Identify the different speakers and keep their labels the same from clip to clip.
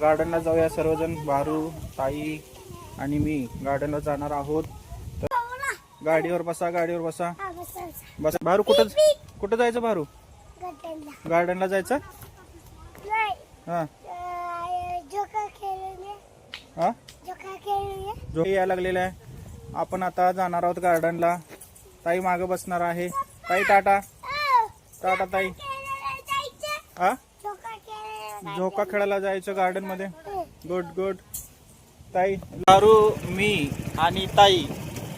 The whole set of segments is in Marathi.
Speaker 1: गार्डनला जाऊया सर्वजण भारू ताई आणि मी. गार्डनला जाणार आहोत. तर गाडीवर बसा गाडीवर बसा. बस भारू कुठं कुठं जायचं भारू गार्डनला. जायचं? हा. हा? जो यायला लागलेला आहे. आपण आता जाणार आहोत गार्डनला. ताई मागे बसणार आहे. ताई टाटा. टाटा ताई. हा? झोका खेळायला जायचं गार्डनमध्ये. Good good. ताई. दारू मी आणि ताई.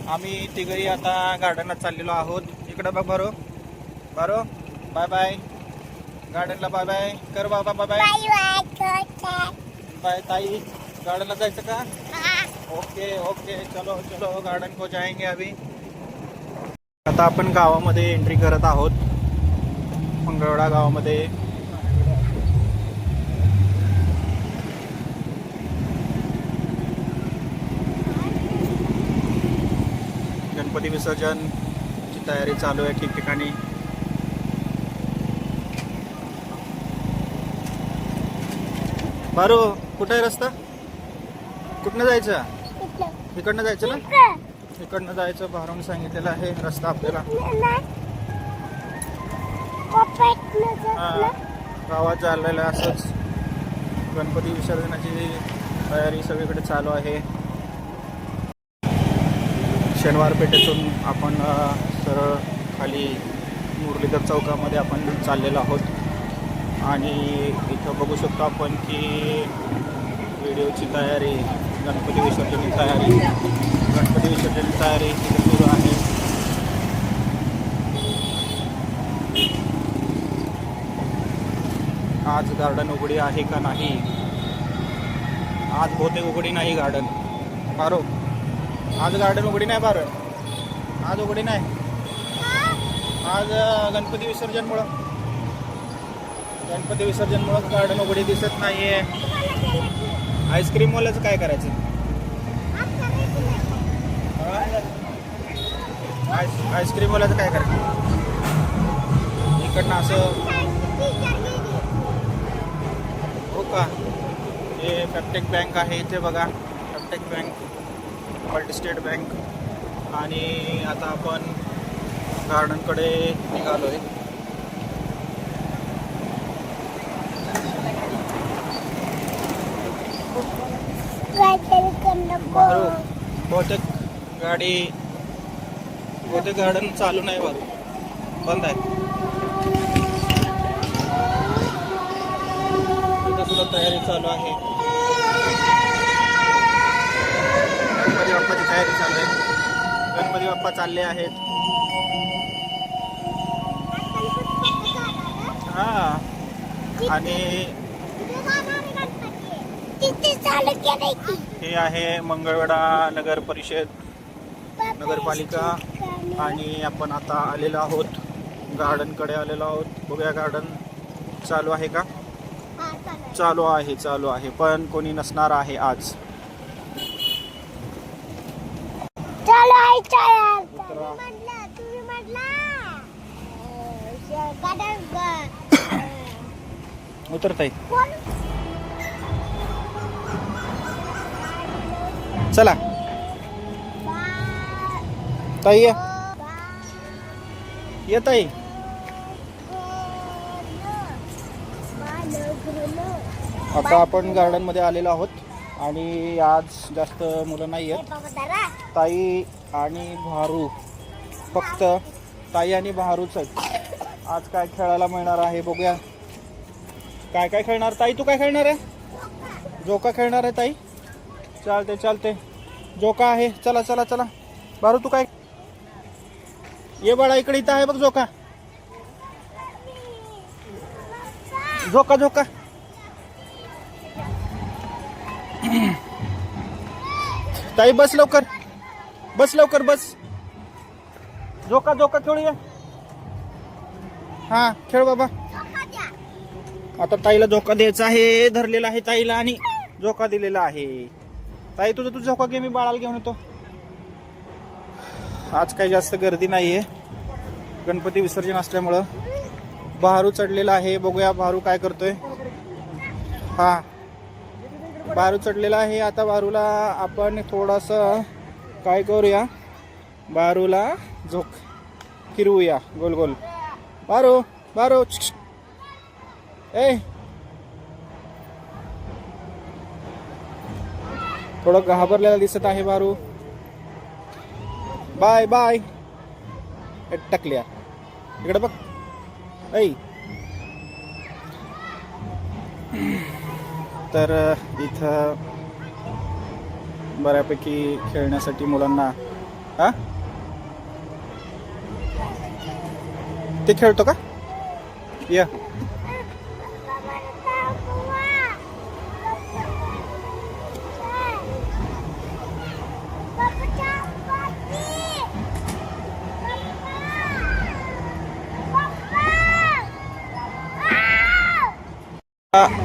Speaker 1: आम्ही तिघही आता गार्डनला चाललेलो आहोत. इकडे बघ बरो बरो बाय बाय गार्डनला बाय बाय कर बाबा बाय बाय बाय ताई. गार्डनला जायचं का? Okay okay. चलो चलो. गार्डन को जाएंगे अभी. आता आपण गावामध्ये एंट्री करत आहोत. मंगळवेढा गावामध्ये. गणपती विसर्जनची तयारी चालू आहे ठिकठिकाणी. बारो कुठं आहे रस्ता? कुठनं जायचं? इकडनं जायचं ना? इकडनं जायचं बारून सांगितलेलं आहे रस्ता आपल्याला. गावात चाललेलं असंच. गणपती विसर्जनाची तयारी सगळीकडे चालू आहे. शनिवार पेठेतून आपण सरळ खाली मुरलीधर चौकामध्ये आपण चाललेलो आहोत. आणि इथं बघू शकतो आपण की व्हिडिओची तयारी गणपती विसर्जनाची तयारी गणपती विसर्जनाची तयारी इथे सुरू आहे. आज गार्डन उघडी आहे का नाही? आज बहुतेक उघडी नाही गार्डन बारो आज गार्डन उघडी नाही बारं. आज उघडी नाही. आज गणपती विसर्जनमुळं. गणपती विसर्जनमुळं गार्डन उघडी दिसत नाही आहे आईस्क्रीमवाल्याचं काय करायचं? आईस आईस्क्रीमवाल्याचं काय करायचं? इकडनं असं. हो का? हे फॅप्टेक बँक आहे इथे बघा. फॅप्टेक बँक मल्टी स्टेट बँक आणि आता आपण गार्डनकडे निघालो आहे बहुतेक गाडी बहुतेक गार्डन चालू नाही बारू बंद आहे. सुद्धा तयारी चालू आहे. तयारी चालू आहे. गणपती बाप्पा चालले आहेत. हा. आणि हे आहे मंगळवेढा नगर परिषद नगरपालिका. आणि आपण आता आलेलो आहोत. गार्डनकडे आलेलो आहोत. बघूया गार्डन चालू आहे का? चालू आहे चालू आहे. पण कोणी नसणार आहे आज
Speaker 2: चालू आहे चाल
Speaker 1: उतरा.
Speaker 2: म्हटलं तुम्ही म्हटला गार्डन
Speaker 1: उतरताय. चला. ताई ये. ये ताई. आता आपण गार्डनमध्ये आलेलो आहोत आणि आज जास्त मुलं नाही आहेत. ताई आणि भारू. फक्त ताई आणि भारूच आहेत. आज काय खेळायला मिळणार आहे बघूया. काय काय खेळणार? ताई तू काय खेळणार आहे? जोका खेळणार आहे ताई? चालते चालते जोका आहे. चला चला चला. भारू तू काय ये बाळा इकडे इथं आहे बघ जोका. झोका झोका ताई बस लवकर. बस लवकर बस. झोका झोका खेळूया. हा खेळ बाबा. आता ताईला झोका द्यायचा आहे धरलेला आहे ताईला आणि झोका दिलेला आहे. ताई तुझं तू झोका घे मी बाळाला घेऊन येतो. आज काही जास्त गर्दी नाहीये. गणपती विसर्जन असल्यामुळं. बहारू चढलेला आहे बघूया बहारू काय करतोय. हा. बारू चढलेला आहे आता बारूला आपण थोडासा काय करूया? बारूला झोक. फिरवूया. गोल गोल. बारू बारू. ए! थोडं घाबरलेला दिसत आहे बारू. Bye bye. टकल्या. इकडे बघ. ऐ. तर इथं बऱ्यापैकी खेळण्यासाठी मुलांना हा? ते खेळतो का? या.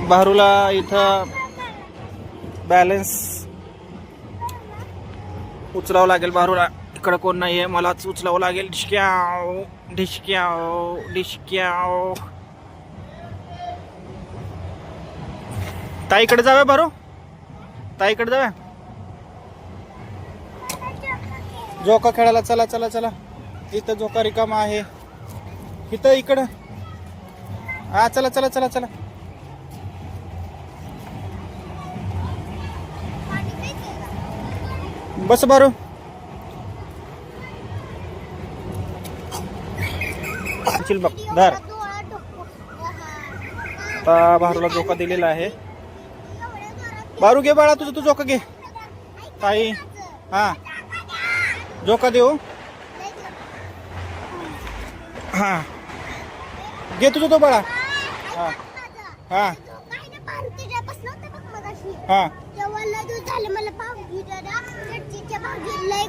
Speaker 1: बारूला इथं बॅलन्स उचलावं लागेल बारूला. इकडं कोण नाही आहे मलाच उचलावं लागेल. डिशक्याव डिशक्याव डिशक्याव. ताईकडे जाऊया बारू. ताईकडे जाऊया. झोका खेळायला चला चला चला. इथं झोका रिकामा आहे. इथं इकडं. हा चला चला चला चला. बस बारू. बघ धर. आता भारूला झोका दिलेला आहे. बारू घे बाळा तुझं तू झोका घे. ताई हा. झोका देऊ. हा. घे तुझं तो बाळा. हा. हा. हा
Speaker 2: तेव्हा लय दिवस झाले मला पाव दादा चटचीच्या भाजीत लय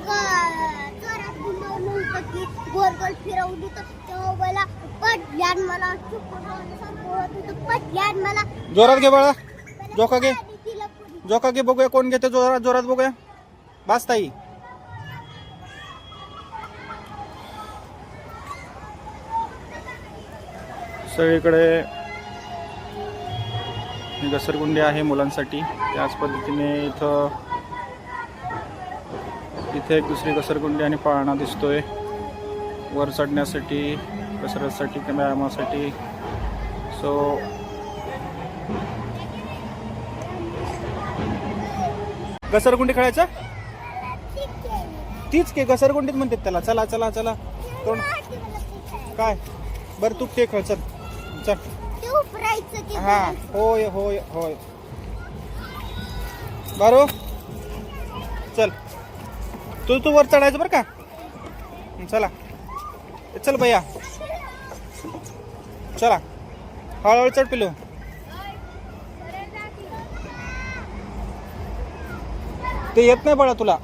Speaker 2: जोरात गुंडवलं होतं की गोल गोल फिरवली तर तेव्हा मला पटल्यान मला चुकून होत. होतं पटल्यान मला.
Speaker 1: जोरात घे बाळा. झोका घे. झोका घे बघूया कोण घेते. जोरात जोरात बघूया. बास ताई. सगळीकडे घसरगुंडी आहे मुलांसाठी. त्याच पद्धतीने इथं इथे एक दुसरी घसरगुंडी आणि पाळणा दिसतोय. वर चढण्यासाठी कसरतसाठी किंवा व्यायामासाठी. सो घसरगुंडी खेळायचं? तीच के घसरगुंडीत म्हणतात त्याला. चला चला चला. कोण? काय? बरं तू ते खेळ चल. चल. हा होय होय होय. बरो? चल. तू तू वर चढायचं बरं का? चला. चल भैया. चला. हळूहळू चढ पिलो ते येत नाही बाळा तुला.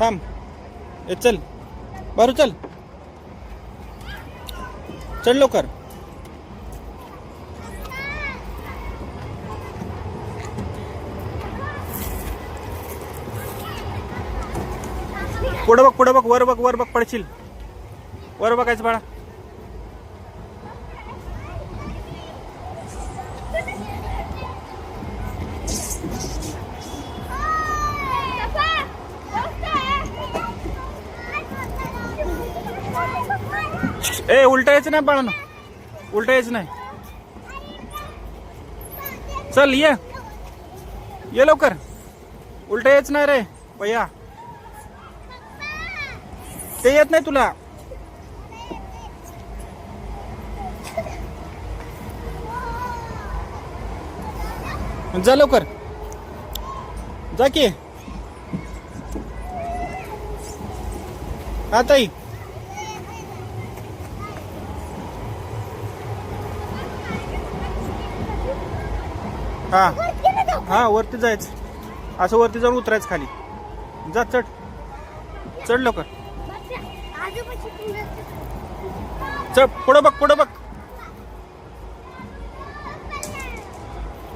Speaker 1: थांब. ये चल. बारू चल. चढ लवकर. पुढं बघ पुढं बघ वर बघ वर बघ पडशील. वर बघायचं बाळा. ए उलटा यायचं नाही बाळा उलटा यायचं नाही. चल ये. ये लवकर. उलटा यायचं नाही रे. भैया ते येत नाही तुला. जा लवकर. जा की. आताई ताई. हा. हा वरती जायचं. असं वरती जाऊन उतरायचं खाली. जा चढ. चढ लवकर. चढ पुढं बघ पुढं बघ.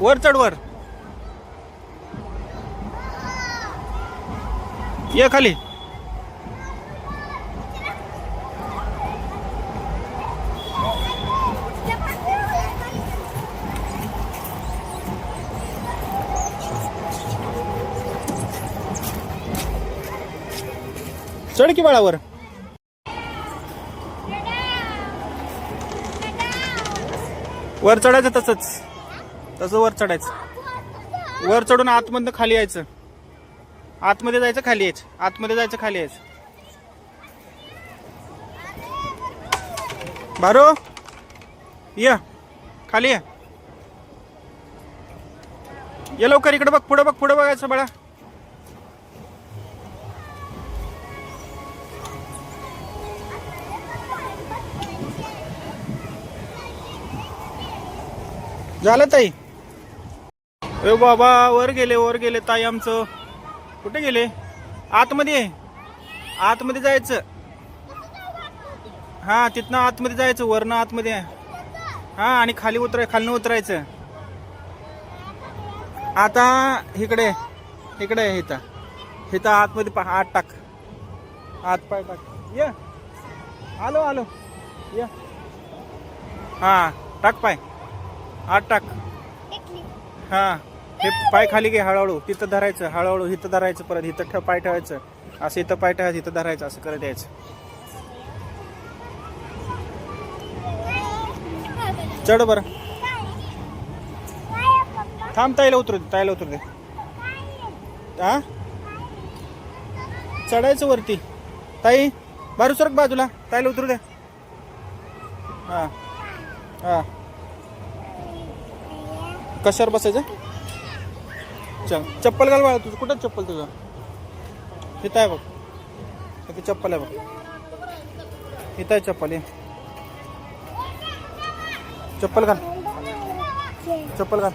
Speaker 1: वर चढ वर. ये खाली. चढ की बाळावर. वर चढायचं तसंच. तसं वर चढायचं. वर चढून आतमधनं खाली यायचं. आतमध्ये जायचं खाली यायचं. आतमध्ये जायचं खाली यायचं. बारो ये. खाली या. ये लवकर इकडे बघ पुढं बघ पुढं बघायचं बाळा. झालं ताई? अरे बाबा वर गेले वर गेले ताई आमचं. कुठे गेले? आतमध्ये आहे. आतमध्ये जायचं. हा तिथनं आतमध्ये जायचं वरनं आतमध्ये आहे. हा आणि खाली उतराय खालनं उतरायचं. आता इकडे इकडे आहे इथं. इथं आतमध्ये पा आत टाक. आत पाय टाक. ये. आलो आलो. ये. हा टाक पाय. आत टाक. हा. हे पाय खाली घे हळूहळू. तिथं धरायचं. हळूहळू इथं धरायचं परत. इथं ठेव पाय ठेवायचं. असं इथं पाय ठेवायचं इथं धरायचं असं करत यायचं. चढ बरं. थांब ताईला उतरू दे ताईला उतरू दे. हा चढायचं वरती. ताई बारू सरक बाजूला. ताईला उतरू दे. हा. हा. कशावर बसायचं? चल चप्पल घाल बाळा तुझं. कुठं चप्पल तुझं? इथं आहे बघ. इथे चप्पल आहे बघ. इथं आहे चप्पल ये. चप्पल घाल. चप्पल घाल.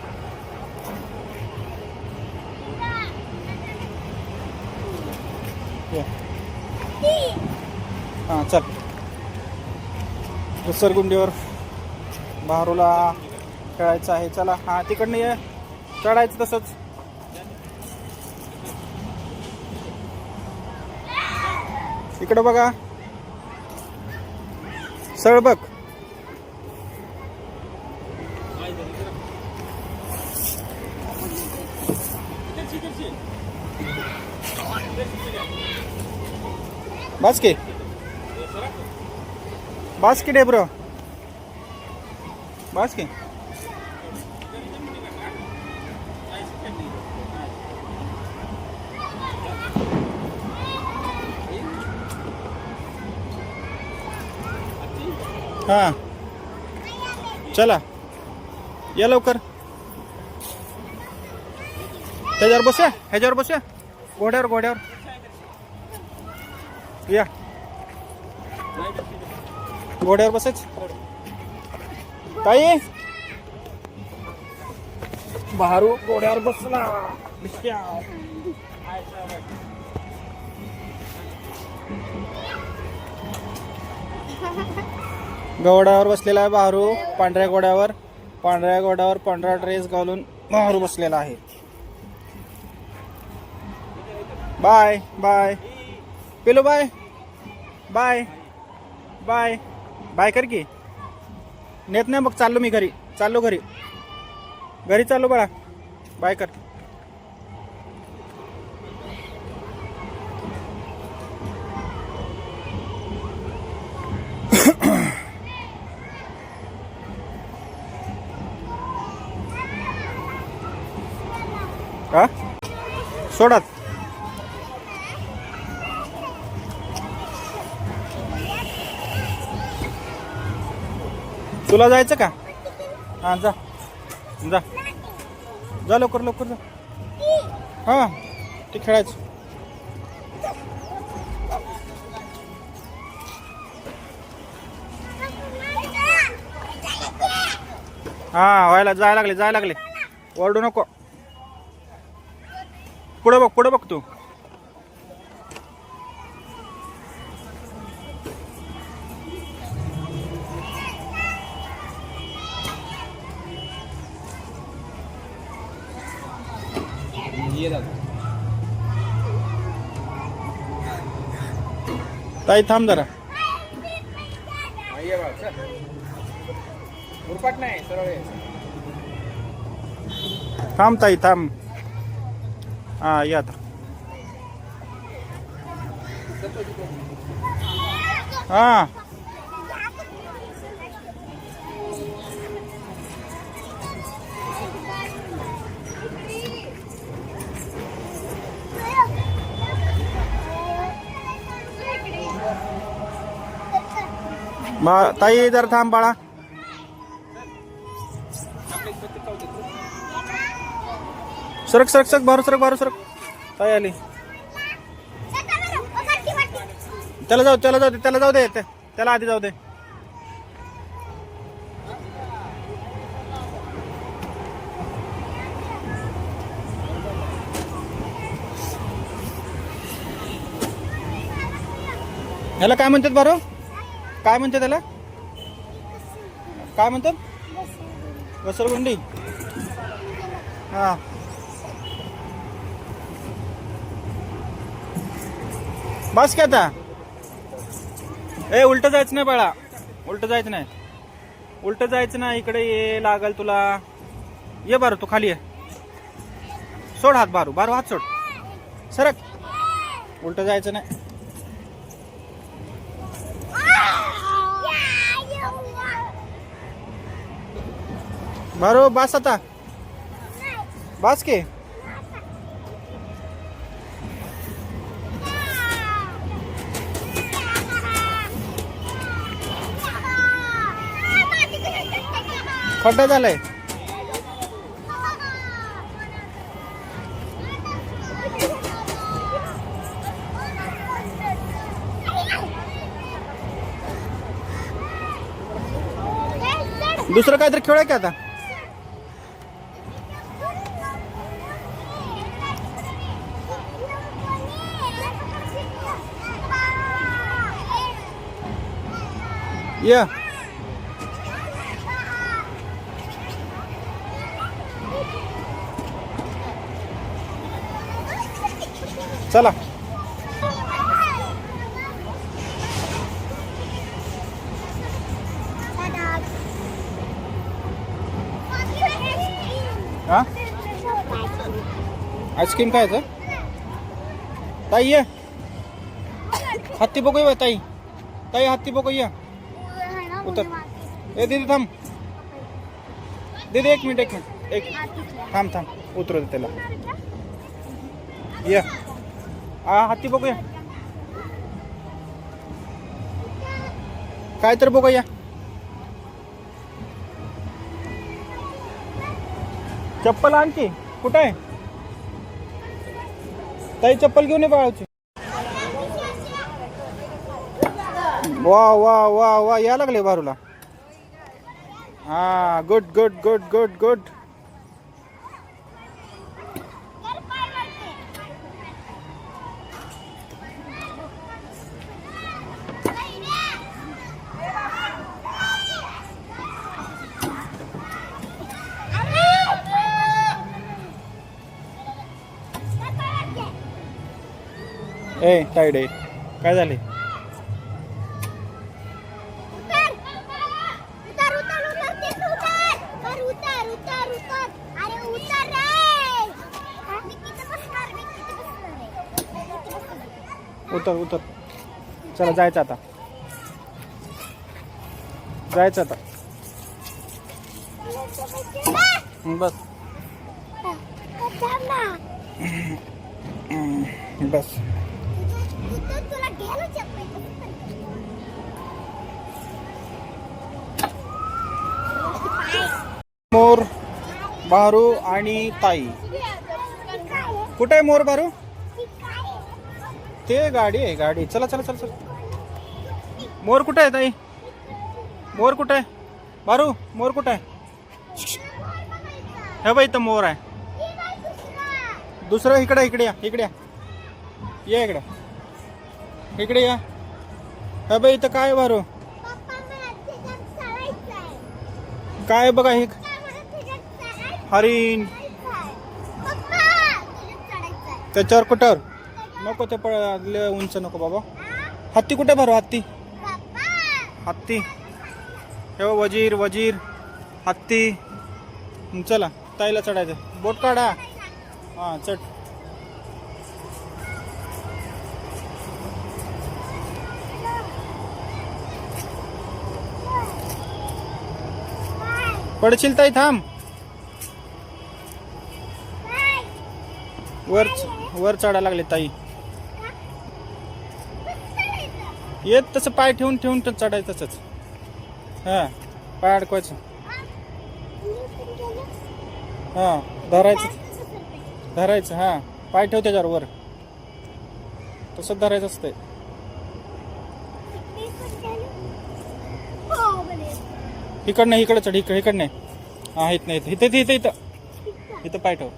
Speaker 1: ये. हां चल. घसरगुंडीवर बारूला खेळायचं आहे. चला हा तिकडनं ये. चढायचं तसंच. इकडं बघा. सळ बघ. बस के बस की डेब्रो बस की हा. चला. या लवकर. ह्याच्यावर बसूया ह्याच्यावर बसूया. घोड्यावर घोड्यावर. या. घोड्यावर बसायच. ताई. बाहरू घोड्यावर बसला. गवड्यावर बसलेला आहे बाहरू. पांढऱ्या घोड्यावर पांढऱ्या घोड्यावर पांढरा ड्रेस घालून बाहरू बसलेला आहे. Bye bye. पेलो बाय. Bye bye. बाय कर की. नेत नाही मग चाललो मी घरी. चाललो घरी. घरी चाललो बाळा. बाय कर. सोडात. तुला जायचं का? हा जा. जा. जा लवकर लवकर जा. हा ते खेळायचं. हा व्हायला जायला लागले जायला लागले. ओरडू नको. पुढे बघ पुढे बघ तू. ताई थांब जरा. थांब ताई थांब. हा या आता.
Speaker 2: हा. बा ताई जर थांब बाळा. सरक सरक सरक बारू सरक बारू सरक. ताई आली? त्याला जाऊ त्याला जाऊ दे त्याला जाऊ दे त्या- त्याला आधी जाऊ दे. ह्याला काय म्हणतात बारो? काय म्हणतात त्याला? काय म्हणतात? घसरगुंडी हा. बस की आता. ए उलट जायचं नाही बाळा. उलट जायचं नाही. उलट जायचं नाही इकडे ये लागल तुला. ये बारू तू खाली ये. सोड हात बारू बारू हात सोड. सरक. उलट जायचं नाही. बारू बस आता. बस की. खड्डा झालाय दुसरं काहीतरी खेळ आहे का आता Yeah. चला। आईस्क्रीम काय आहे ताई ये. हत्ती बघूया बा, ताई. ताई हत्ती बघूया उतर. ए दीदी थांब. दीदी एक मिनिट एक मिनिट एक थांब थांब. उतरू दे त्याला. ये. हा हत्ती बघूया. काय तर बघूया. चप्पल आणखी कुठं आहे? ताई चप्पल घेऊन ये बाळाची. वा वा वा वा या लागले बारूला हा good good good good good ए टाईड आहे. काय झाले उतर. उतर चला जायचं आता. जायचं आता. बस. बस.
Speaker 1: तुला
Speaker 2: मोर बारू आणि ताई. कुठे आहे मोर बारू? ते गाडी आहे गाडी. चला चला चला चला. मोर कुठे आहे ताई? मोर कुठे? आहे बारू मोर कुठे आहे? हे बाई तर मोर आहे. दुसरं इकडे इकडे या इकडे या. ये इकडे. इकडे या. हे बाई इथं काय बारू काय बघा हे? हरिण. त्याच्यावर कुठं? नको ते पळ लय उंच नको बाबा. हत्ती कुठे भरू हत्ती? हत्ती. हे वजीर वजीर. हत्ती. चला ताईला चढायचं. बोट काढा. हां चढ.
Speaker 1: पडशील ताई थांब. वर वर चढा लागले ताई. येत तसं पाय ठेवून ठेवून तर चढायचं तसंच. हा पाय अडकवायचं. हा धरायचं. धरायचं हा. पाय ठेव त्याच्यावर वर. तसंच धरायचं असतंय. इकडनं इकडे चढ इकडे इकडं नाही. हा इथं नाही इथं. इथं इथं इथं इथं. पाय ठेव.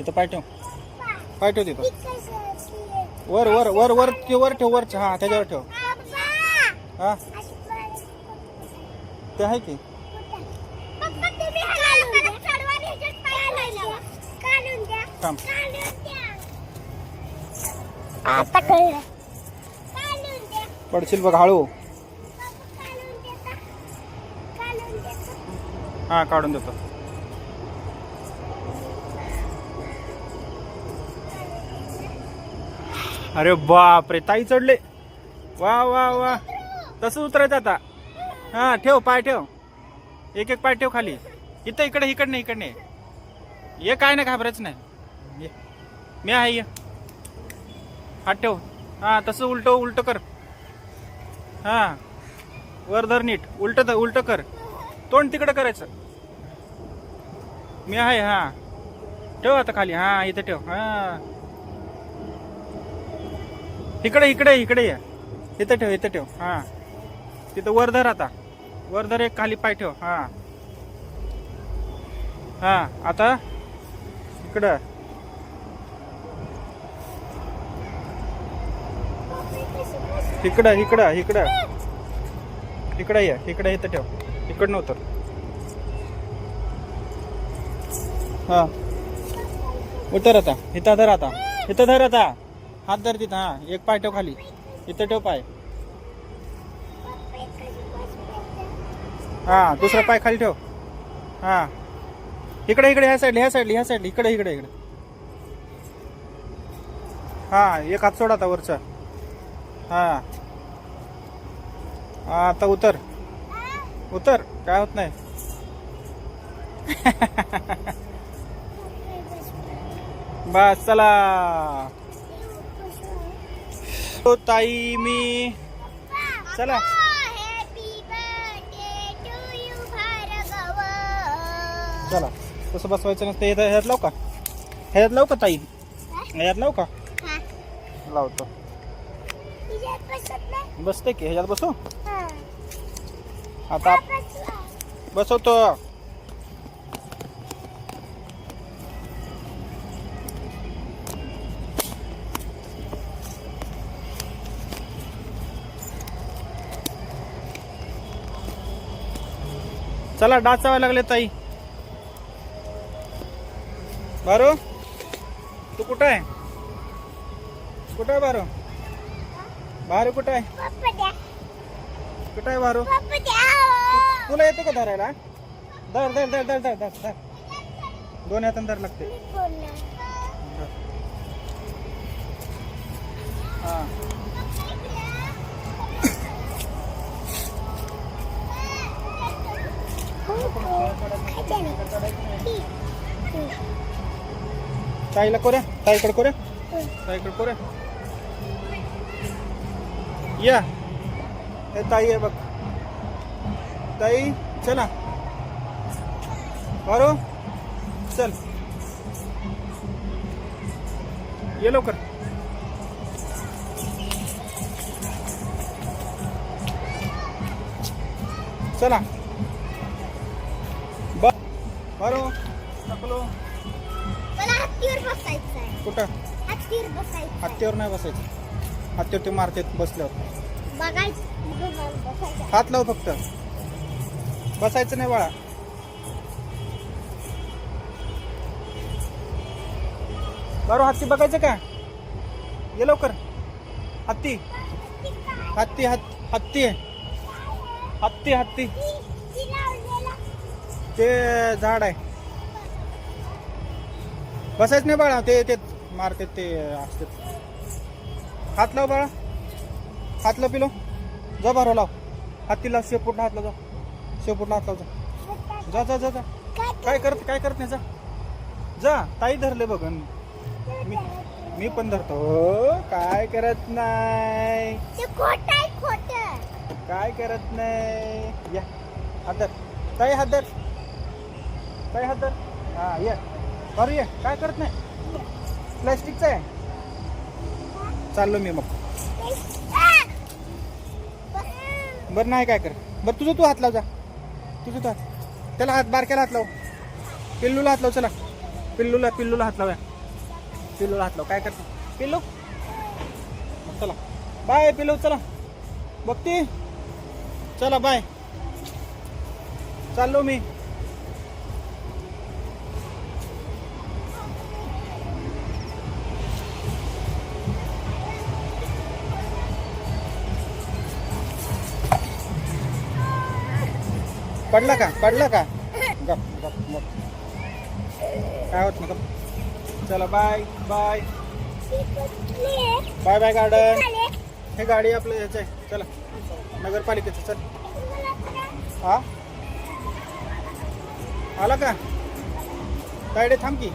Speaker 1: इथं पाय ठेव. पाय ठेव तिथं. वर वर वर वर ते वर ठेव वर हा त्याच्यावर ठेव. हा? ते आहे की? थांब. पडशील बघ हळू. हां काढून देतो. अरे बाप रे ताई चढले. वा वा वा. तसं उतरायचं आता. हां ठेव पाय ठेव. एक एक पाय ठेव खाली. इथं इकडे इकडने इकडने. ये काय नाही घाबरायचं नाही. ये. मी आहे ये. हात ठेव. हां तसं उलट उलट कर. हां. वर धर नीट. उलट उलट कर. तोंड तिकडं करायचं. मी आहे हा. ठेव आता खाली हा इथे ठेव हा. इकडे इकडे इकडे ये. इथं ठेव इथं ठेव हा. तिथं वर धर आता. वर धर एक खाली पाय ठेव हा. हा आता इकडं. इकडं इकडं इकडं. इकडं ये इकडं इथं ठेव. इकडनं उतर. हां. उतर आता. इथं धर आता. इथं धर आता. हात धर तिथं हां. एक पाय ठेव खाली. इथं ठेव पाय. हां दुसरा पाय खाली ठेव. हां. इकडे इकडे ह्या साईडला ह्या साईडला ह्या साईडला. इकडे इकडे इकडे. हां एक हात सोड आता वरचा. हां. आता उतर. उतर काय होत नाही. बस चला. हो ताई मी. चला. चला. तसं बसवायचं नसतं. ह्यात ह्यात लाव का? ह्यात लाव का ताई? ह्यात लाव का? लावतो. बसते की ह्याच्यात बसू? आता बसवतो. चला डाचावे लागले ताई. बारो तू कुठं आहे? कुठं आहे बारो? बारू कुठं आहे? कुठं आहे बारो तुला येतो का धरायला? धर धर धर धर धर धर धर. दोन हातान धर लागते. हा. ताईला कोऱ्या ताईकडे कोऱ्या ताईकडे कोऱ्या या. हे ताई आहे बघ. ताई चला बारो चल. ये लवकर. चला बारो टाकलो कुठं?
Speaker 2: हत्तीवर
Speaker 1: नाही बसायचं. हत्तीवर ते मारते बसल्यावर.
Speaker 2: बघायचं
Speaker 1: हात लाव फक्त. बसायचं नाही बाळा. बरोबर हत्ती बघायचं का? ये लवकर. हत्ती. हत्ती हत्ती हत्ती. आहे. हत्ती हत्ती. ते झाड आहे. बसायचं नाही बाळा ते ते मारते ते असते हात लाव बाळा. हात लाव पिलो. जा बारो लाव. हातीला शेपूटला हात लाव जा. शेपूटला हात लाव जा. जा जा जा जा.
Speaker 2: काय
Speaker 1: करत काय करत नाही जा. जा ताई धरले बघ. मी मी पण धरतो. हो, काय करत नाही? काय करत नाही? या हात धर. ताई हात धर. ताई हात धर. हा ये. ये. काय करत नाही? प्लॅस्टिकचं आहे. चाललो मी मग. बरं नाही काय कर. बरं तुझं तू हात लाव जा तुझं तू हात. त्याला हात बारक्याला हात लाव. पिल्लूला हात लाव चला. पिल्लूला पिल्लूला हात लावूया. पिल्लूला हात लाव. काय करतो? पिल्लू? चला. बाय पिल्लू चला. बघती? चला बाय. चाललो मी. पडला का? पडला का? गप गप गप. काय होत ना गप. चला bye bye bye bye garden हे गाडी आपलं ह्याचं आहे. चला. नगरपालिकेचं चल. हा? आला का? तायडे थांब की.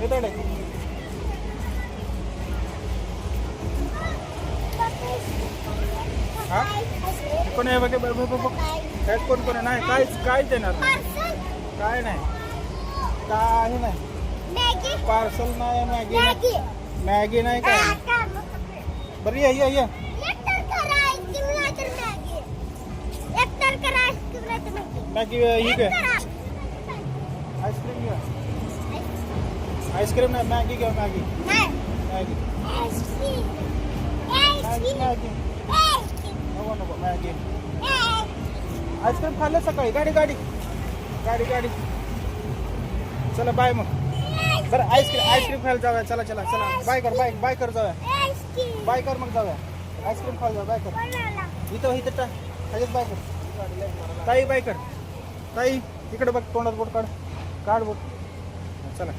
Speaker 1: हे तायडे. हा? कोण आहे बघ बघ बघ. बघ त्यात कोण? नाही काहीच काहीच देणार नाही. काय नाही. काही नाही. पार्सल नाही मॅगी नाही.
Speaker 2: मॅगी
Speaker 1: मॅगी नाही काय? बरं ये
Speaker 2: आईस्क्रीम नाही मॅगी नाही मॅगी
Speaker 1: मॅगी ही घे. घ्या आईस्क्रीम नाही मॅगी घ्या मॅगी मॅगी मॅगी मॅगी नको नको मॅगी आईस्क्रीम खाल्लं सकाळी. गाडी गाडी. गाडी गाडी. चला बाय मग. बरं आईस्क्रीम आईस्क्रीम खायला जाऊया. चला चला चला. बाय कर बाय बाय कर जाऊया. बाय कर मग जाऊया. आईस्क्रीम खायला जाऊ बाय कर. इथं इथं टा ह्याच्यात बाय कर. ताई बाय कर. ताई इकडे बघ तोंडात बोट काढ. काढ बोट. चला.